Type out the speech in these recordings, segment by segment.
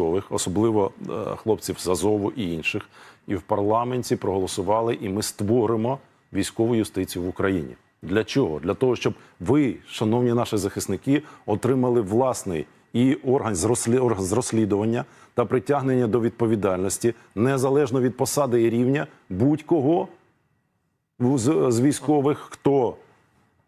військових, особливо е, хлопців з Азову і інших, і в парламенті проголосували, і ми створимо військову юстицію в Україні. Для чого? Для того, щоб ви, шановні наші захисники, отримали власний і орган з розслідування та притягнення до відповідальності незалежно від посади і рівня будь-кого з військових, хто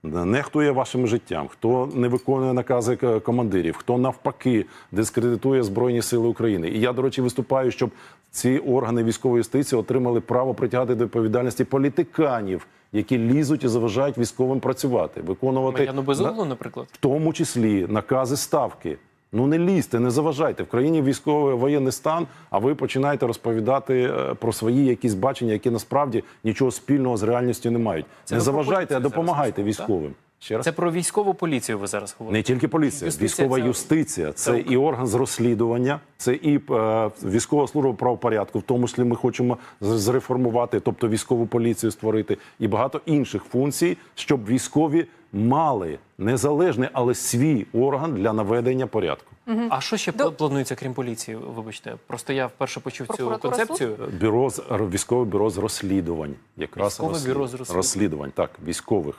нехтує вашим життям, хто не виконує накази командирів, хто навпаки дискредитує Збройні Сили України. І я, до речі, виступаю, щоб ці органи військової юстиції отримали право притягати до відповідальності політиканів, які лізуть і заважають військовим працювати, виконувати Мар'яну на- Безуглу, наприклад. в тому числі накази ставки. Ну не лізьте, не заважайте. В країні військовий воєнний стан, а ви починаєте розповідати е, про свої якісь бачення, які насправді нічого спільного з реальністю не мають. Це не заважайте, а допомагайте військовим. Ще раз. Це про військову поліцію ви зараз говорите. Не тільки поліція, Юстиція військова це- юстиція, це, це- і орган з розслідування, це і е, військова служба правопорядку, в тому числі ми хочемо зреформувати, тобто військову поліцію створити, і багато інших функцій, щоб військові мали незалежний, але свій орган для наведення порядку. А що ще До- планується, крім поліції? Вибачте, просто я вперше почув цю концепцію. Бюро з військове бюро з розслідувань, якраз Військове розслід- бюро з розслідувань. розслідувань, так військових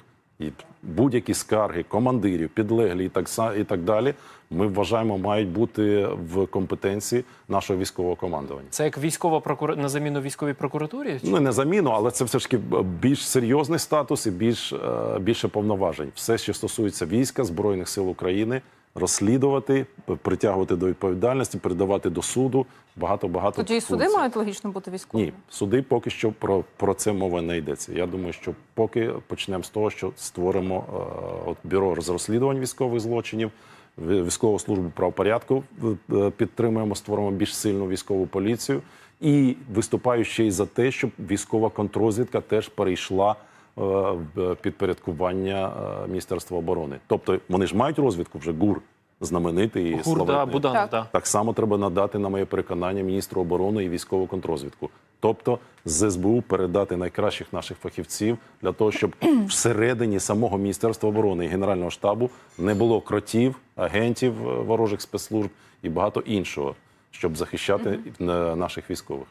і будь-які скарги командирів, підлеглі і так і так далі. Ми вважаємо, мають бути в компетенції нашого військового командування. Це як військова прокур... на заміну військовій прокуратурі? Ну не заміну, але це все ж таки більш серйозний статус і більш е, більше повноважень. Все, що стосується війська збройних сил України, розслідувати, притягувати до відповідальності, передавати до суду. Багато багато Тоді і суди мають логічно бути військовими? Ні, суди поки що про, про це мова не йдеться. Я думаю, що поки почнемо з того, що створимо е, от бюро з розслідувань військових злочинів, військову службу правопорядку е, підтримуємо, створимо більш сильну військову поліцію. І виступаю ще й за те, щоб військова контрозвідка теж перейшла підпорядкування е, Міністерства оборони. Тобто вони ж мають розвідку вже ГУР знаменитий і славетний. Буданов, Так. да. Так само треба надати, на моє переконання, міністру оборони і військову контрозвідку. Тобто з СБУ передати найкращих наших фахівців для того, щоб всередині самого міністерства оборони і генерального штабу не було кротів, агентів е, ворожих спецслужб і багато іншого, щоб захищати е, наших військових.